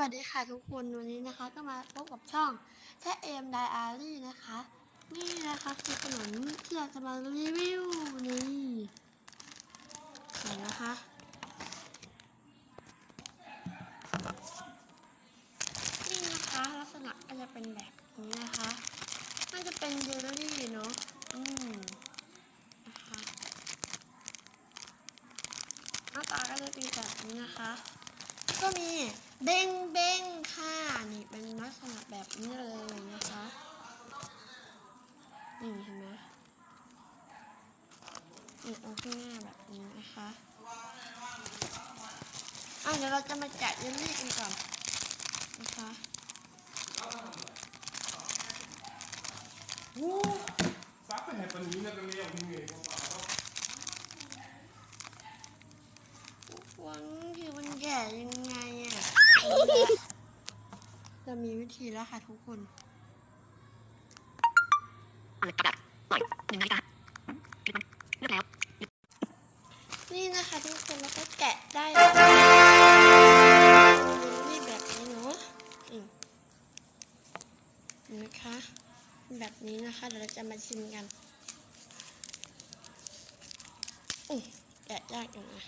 วัสดีค่ะทุกคนวันนี้นะคะก็มาพบกับช่องแช่เอมไดอารี่นะคะ นี่นะคะคือขนมที่เราจะมารีวิวนี่เห็นนะคะนี่นะคะลักษณะก็จะเป็นแบบนี้นะคะน่าจะเป็นเยลลี่เนาะอืมนะคะหน้าตาก็จะเป็นแบบนี้นะคะ ก็มีเบ้งเบ้งค่ะ นี่เป็นลักษณะแบบนี้เลยนะคะ นี่เห็นไหมนี่ตรงข้างหน้าแบบนี้นะคะอะเดี๋ยวเราจะมาแกะเยลลี่กันก่อนนะคะ Wow, Sape hebben we niet วังคือมันแกะยังไงอะเรามีวิธีแล้วค่ะทุกคนเอาเลยแบบปล่อยหนึ่งนาฬิกาคลิกมันเลือกแล้ว นี่นะคะทุกคนแล้วก็แกะได้แล้วนี่แบบนี้เนาะเห็นไหมคะ แบบนี้นะคะ เดี๋ยวเราจะมาชิมกันแกะยากอยู่นะ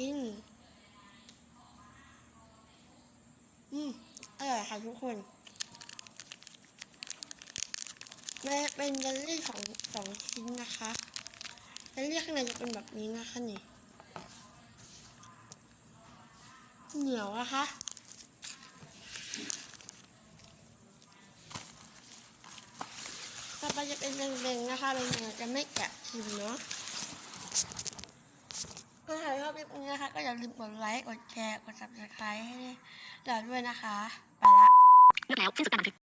กิน อืมอร่อยค่ะทุกคนมันเป็นเยลลี่ของสองชิ้นนะคะเยลลี่ข้างในจะเป็นแบบนี้นะคะนี่ เหนียวนะคะต่อไปจะเป็นเบงๆนะคะเบงๆจะไม่แกะชิมเนาะ อบคลิปนี้นะคะ ก็อย่าลืมกดไลค์กดแชร์กด subscribe ให้เราด้วยนะคะ ไปละ เลือกแล้วสิ้นสุดการบันทึก